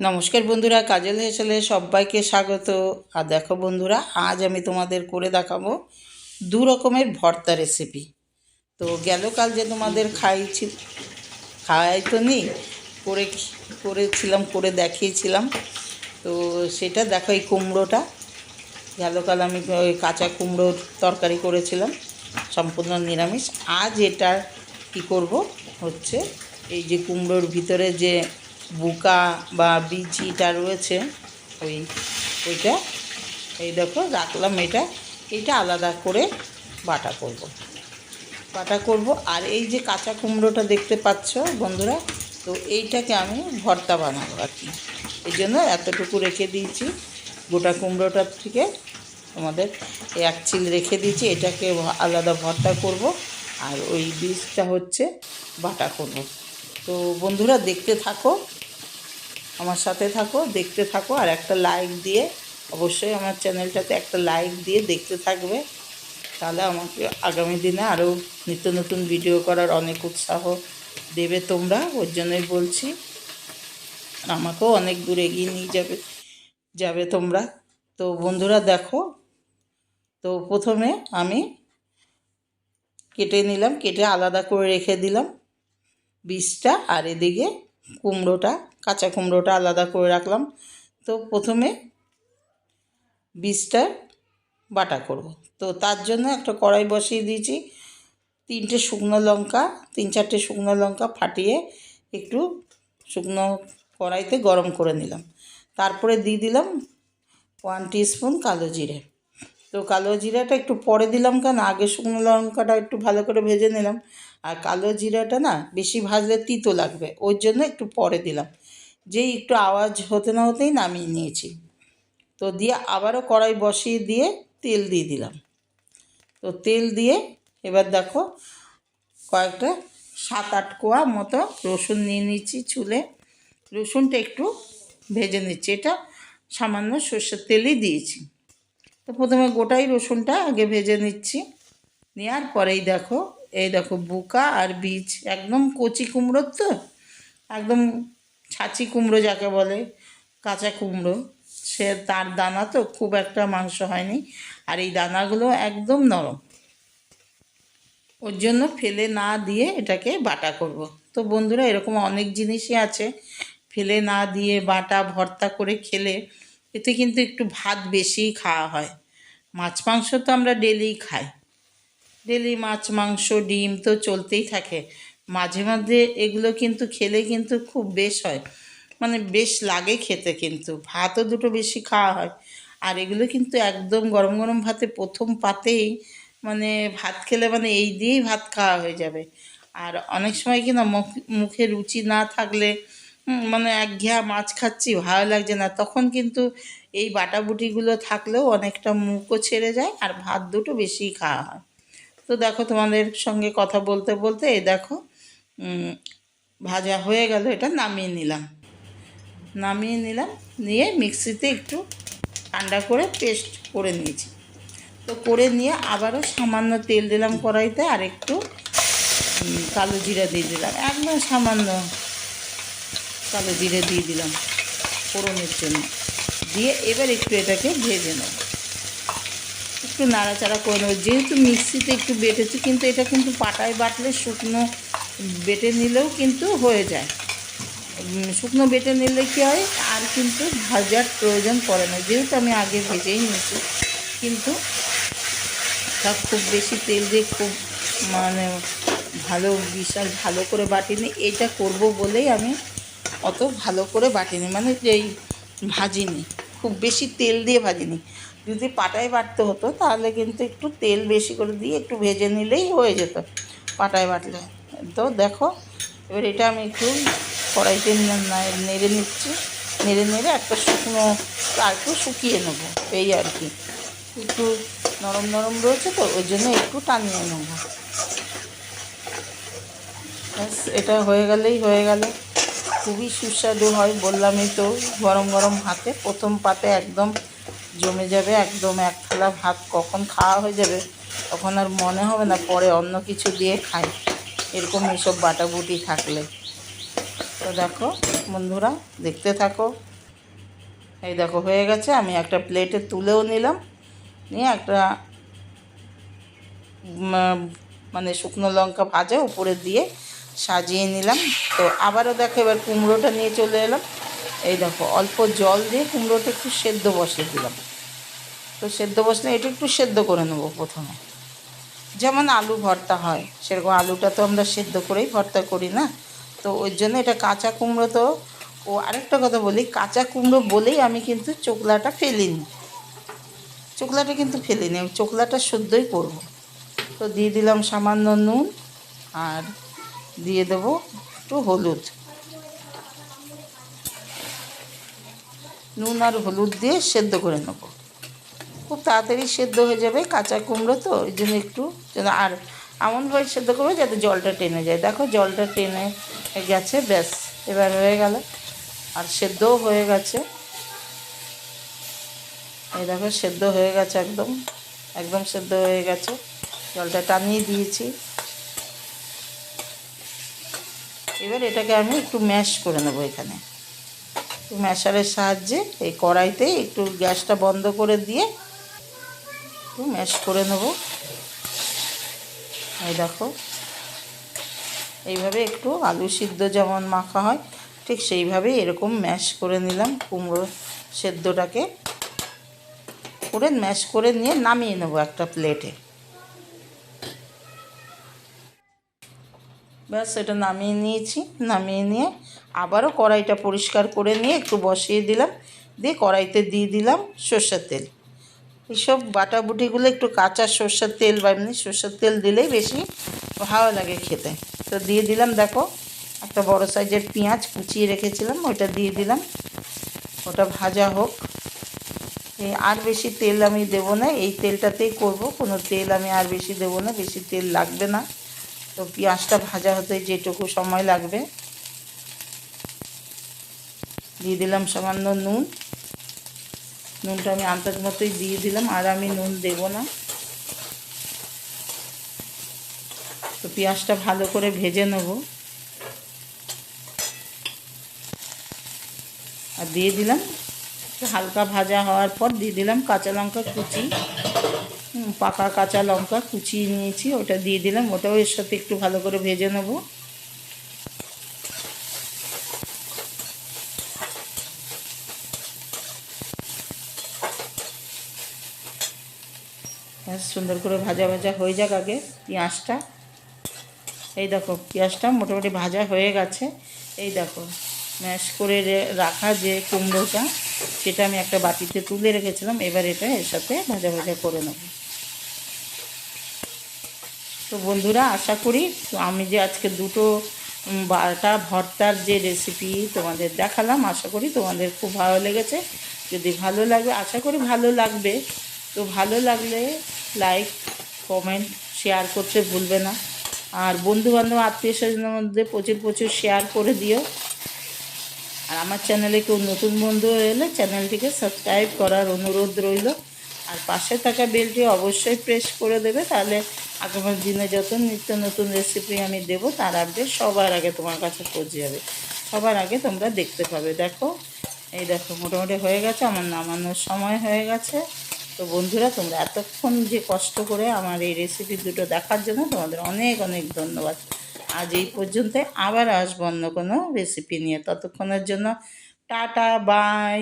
নমস্কার বন্ধুরা, কাজল হেসেলে সবাইকে স্বাগত। আর দেখো বন্ধুরা, আজ আমি তোমাদের করে দেখাবো দু রকমের ভর্তা রেসিপি তো গেল কাল যে তোমাদের খাইছি খাওয়াই তো নি, করে করেছিলাম, করে দেখিয়েছিলাম। তো সেটা দেখো এই কুমড়োটা। গেল কাল আমি ওই কাঁচা কুমড়োর তরকারি করেছিলাম, সম্পূর্ণ নিরামিষ। আজ এটা কি করব, হচ্ছে এই যে কুমড়োর ভিতরে যে বুকা বা বিচিটা রয়েছে। ওই, ওইটা, এই দেখো, রাখলাম এটা। এটা আলাদা করে বাটা করব। বাটা করব। আর এই যে কাঁচা কুমড়োটা দেখতে পাচ্ছ বন্ধুরা, তো এইটাকে আমি ভর্তা বানাবো আর কি। এই জন্য এতটুকু রেখে দিয়েছি। গোটা কুমড়োটার থেকে তোমাদের এক চিল রেখে দিয়েছি। এটাকে আলাদা ভর্তা করব। আর ওই বীজটা হচ্ছে বাটা করব। তো বন্ধুরা দেখতে থাকো। আমার সাথে থাকো, দেখতে থাকো, আর একটা লাইক দিয়ে, অবশ্যই আমার চ্যানেলটাতে একটা লাইক দিয়ে দেখতে থাকবে। তাহলে আমাকে আগামী দিনে আরও নিত্য নতুন ভিডিও করার অনেক উৎসাহ দেবে তোমরা, ওর জন্যই বলছি। আমাকেও অনেক দূর এগিয়ে নিয়ে যাবে যাবে তোমরা। তো বন্ধুরা দেখো, তো প্রথমে আমি কেটে নিলাম, কেটে আলাদা করে রেখে দিলাম। বীজটা আর এদিকে কুমড়োটা, কাঁচা কুমড়োটা আলাদা করে রাখলাম। তো প্রথমে বীজটা বাটা করব। তো তার জন্য একটা কড়াই বসিয়ে দিয়েছি। তিনটে শুকনো লঙ্কা, তিন চারটে শুকনো লঙ্কা ফাটিয়ে একটু শুকনো কড়াইতে গরম করে নিলাম। তারপরে দিয়ে দিলাম ওয়ান স্পুন কালো জিরে। তো কালো জিরাটা একটু পরে দিলাম কেন? আগে শুকনো লঙ্কাটা একটু ভালো করে ভেজে নিলাম। আর কালো জিরাটা না বেশি ভাজলে তিতো লাগবে, ওর জন্য একটু পরে দিলাম। যেই একটু আওয়াজ হতে না হতেই নামিয়ে নিয়েছি। তো দিয়ে আবারও কড়াই বসিয়ে দিয়ে তেল দিয়ে দিলাম। তো তেল দিয়ে এবার দেখো কয়েকটা সাত আট কোয়া মতো রসুন নিয়ে নিচ্ছি চুলে। রসুনটা একটু ভেজে নিচ্ছি, এটা সামান্য সর্ষের তেলই দিয়েছি। তো প্রথমে গোটাই রসুনটা আগে ভেজে নিচ্ছি। নেওয়ার পরেই দেখো এই দেখো বোকা আর বীজ, একদম কচি কুমড়োর তো, একদম ছাঁচি কুমড়ো যাকে বলে, কাঁচা কুমড়ো। সে তার দানা তো খুব একটা মাংস হয়নি, আর এই দানাগুলো একদম নরম। ওর জন্য ফেলে না দিয়ে এটাকে বাটা করব। তো বন্ধুরা, এরকম অনেক জিনিসই আছে। ফেলে না দিয়ে বাটা, ভর্তা করে খেলে এতে কিন্তু একটু ভাত বেশিই খাওয়া হয়। মাছ মাংস তো আমরা ডেলিই খাই। ডেলি মাছ, মাংস, ডিম তো চলতেই থাকে। মাঝে মাঝে এগুলো কিন্তু খেলে কিন্তু খুব বেশ হয়। মানে বেশ লাগে খেতে কিন্তু। ভাতও দুটো বেশি খাওয়া হয়। আর এগুলো কিন্তু একদম গরম গরম ভাতে প্রথম পাতেই মানে ভাত খেলে মানে এই দিয়েই ভাত খাওয়া হয়ে যাবে। আর অনেক সময় কি না মুখে রুচি না থাকলে মানে একঘেয়া মাছ খাচ্ছি, ভালো লাগছে না। তখন কিন্তু এই বাটাবুটিগুলো থাকলেও অনেকটা মুখও ছেড়ে যায় আর ভাত দুটো বেশিই খাওয়া হয়। তো দেখো তোমাদের সঙ্গে কথা বলতে বলতে, এই দেখো ভাজা হয়ে গেল, এটা নামিয়ে নিলাম। নামিয়ে নিলাম, নিয়ে মিক্সিতে একটু ঠান্ডা করে পেস্ট করে নিয়েছি। তো করে নিয়ে আবারও সামান্য তেল দিলাম কড়াইতে আর একটু কালো জিরা দিয়ে দিলাম। একদম সামান্য কালো জিরে দিয়ে দিলাম ফোড়নের জন্য। দিয়ে এবার একটু এটাকে ভেজে নেব। একটু নাড়াচাড়া করে নেব। যেহেতু মিক্সিতে একটু বেটেছি, কিন্তু এটা কিন্তু পাটায় বাটলে শুকনো বেটে নিলেও কিন্তু হয়ে যায়। শুকনো বেটে নিলে কী হয়, আর কিন্তু ভাজার প্রয়োজন পড়ে না। যেহেতু আমি আগে ভেজেই নিয়েছি, কিন্তু তা খুব বেশি তেল দিয়ে খুব মানে ভালো, বিশাল ভালো করে বাটিনি। এটা করব বলেই আমি অত ভালো করে বাটিনি মানে যেই ভাজিনি। খুব বেশি তেল দিয়ে ভাজিনি। যদি পাটায় বাটতে হতো, তাহলে কিন্তু একটু তেল বেশি করে দিয়ে একটু ভেজে নিলেই হয়ে যেত পাটায় বাটলে। তো দেখো, এবার এটা আমি একটু কড়াইতে নেড়ে নিচ্ছি। নেড়ে নেড়ে একটা শুকনো আর একটু শুকিয়ে নেব, এই আর কি। একটু নরম নরম রয়েছে তো, ওই জন্য একটু টানিয়ে নেব। এটা হয়ে গেলেই হয়ে গেল। খুবই সুস্বাদু হয়, বললামই তো, গরম গরম হাতে। প্রথম পাতে একদম জমে যাবে, একদম এক থালা ভাত কখন খাওয়া হয়ে যাবে, তখন আর মনে হবে না, পরে অন্য কিছু দিয়ে খাই। এরকম এইসব বাটাবুটি থাকলে। তো দেখো, বন্ধুরা, দেখতে থাকো। এই দেখো, হয়ে গেছে, আমি একটা প্লেটে তুলেও নিলাম। নিয়ে একটা মানে শুকনো লঙ্কা ভাজা উপরে দিয়ে সাজিয়ে নিলাম। তো আবারও দেখো এবার কুমড়োটা নিয়ে চলে এলাম। এই দেখো, অল্প জল দিয়ে কুমড়োটা একটু সেদ্ধ বসিয়ে দিলাম। তো সেদ্ধ বসলে এটা একটু সেদ্ধ করে নেব প্রথমে। যেমন আলু ভর্তা হয়, সেরকম আলুটা তো আমরা সেদ্ধ করেই ভর্তা করি না? তো ওই জন্য এটা কাঁচা কুমড়ো তো, ও আরেকটা কথা বলি, কাঁচা কুমড়ো বলেই আমি কিন্তু চোকলাটা ফেলিনি। চোকলাটা কিন্তু ফেলিনি, আমি চোকলাটা শুদ্ধই করব। তো দিয়ে দিলাম সামান্য নুন আর দিয়ে দেবো একটু হলুদ। নুন আর হলুদ দিয়ে সেদ্ধ করে নেব। খুব তাড়াতাড়ি সেদ্ধ হয়ে যাবে কাঁচা কুমড়ো তো, ওই জন্য একটু যেন আর এমনভাবে সেদ্ধ করবে যাতে জলটা টেনে যায়। দেখো জলটা টেনে গেছে, ব্যাস, এবার হয়ে গেল। আর সেদ্ধও হয়ে গেছে। এই দেখো, সেদ্ধ হয়ে গেছে একদম একদম সেদ্ধ হয়ে গেছে। জলটা টানিয়ে দিয়েছি। এবার এটাকে আমি একটু ম্যাশ করে নেব এখানে। ম্যাশারের সাহায্যে এই কড়াইতে একটু গ্যাসটা বন্ধ করে দিয়ে একটু ম্যাশ করে নেব। এই দেখো, এইভাবে একটু আলু সিদ্ধ যেমন মাখা হয়, ঠিক সেইভাবে এরকম ম্যাশ করে নিলাম, কুমড়ো সেদ্ধটাকে। করে ম্যাশ করে নিয়ে নামিয়ে নেব একটা প্লেটে। ব্যাস, এটা নামিয়ে নিয়েছি। নামিয়ে নিয়ে আবারও কড়াইটা পরিষ্কার করে নিয়ে একটু বসিয়ে দিলাম। দিয়ে কড়াইতে দিয়ে দিলাম সর্ষের তেল। এইসব বাটাবুটিগুলো একটু কাঁচা সর্ষের তেল বা এমনি সর্ষের তেল দিলেই বেশি ভালো লাগে খেতে। তো দিয়ে দিলাম, দেখো, একটা বড় সাইজের পেঁয়াজ কুচিয়ে রেখেছিলাম ওটা দিয়ে দিলাম। ওটা ভাজা হোক। আর বেশি তেল আমি দেবো না, এই তেলটাতেই করব। কোনো তেল আমি আর বেশি দেবো না, বেশি তেল লাগবে না। তো পেঁয়াজটা ভাজা হতে যেটুকু সময় লাগবে। দিয়ে দিলাম সামান্য নুন। নুনটা আমি আন্দাজ মতোই দিয়ে দিলাম, আর আমি নুন দেব না। তো পেঁয়াজটা ভালো করে ভেজে নেব। আর দিয়ে দিলাম হালকা ভাজা হওয়ার পর দিয়ে দিলাম কাঁচা লঙ্কা কুচি। পাকা কাঁচা লঙ্কা কুচিয়ে নিয়েছি, ওটা দিয়ে দিলাম। ওটাও এর সাথে একটু ভালো করে ভেজে নেব। সুন্দর করে ভাজা ভাজা হয়ে যাক আগে পেঁয়াজটা। এই দেখো, পেঁয়াজটা মোটামুটি ভাজা হয়ে গেছে। এই দেখো, ম্যাশ করে রাখা যে কুমড়োটা, সেটা আমি একটা বাটিতে তুলে রেখেছিলাম। এবার এটা এর সাথে ভাজা ভাজা করে নেব। তো বন্ধুরা, আশা করি আমি যে আজকে দুটো বাটা ভর্তার যে রেসিপি তোমাদের দেখালাম, আশা করি তোমাদের খুব ভালো লেগেছে। যদি ভালো লাগবে আশা করি ভালো লাগবে। তো ভালো লাগলে লাইক কমেন্ট শেয়ার করতে ভুলবে না। আর বন্ধু বান্ধব আত্মীয় স্বজনের মধ্যে প্রচুর প্রচুর শেয়ার করে দিও। আর আমার চ্যানেলে কেউ নতুন বন্ধু এলে চ্যানেলটিকে সাবস্ক্রাইব করার অনুরোধ রইল। আর পাশে থাকা বেলটি অবশ্যই প্রেস করে দেবে, তাহলে আগামী দিনে যত নিত্য নতুন রেসিপি আমি দেব, তার আপডেট সবার আগে তোমার কাছে পৌঁছে যাবে। সবার আগে তোমরা দেখতে পাবে। দেখো, এই দেখো, মোটামুটি হয়ে গেছে, আমার নামানোর সময় হয়ে গেছে। তো বন্ধুরা, তোমরা এতক্ষণ যে কষ্ট করে আমার এই রেসিপি দুটো দেখার জন্য তোমাদের অনেক অনেক ধন্যবাদ। আজ এই পর্যন্ত আবার আসব অন্য কোনো রেসিপি নিয়ে। ততক্ষণের জন্য টাটা বাই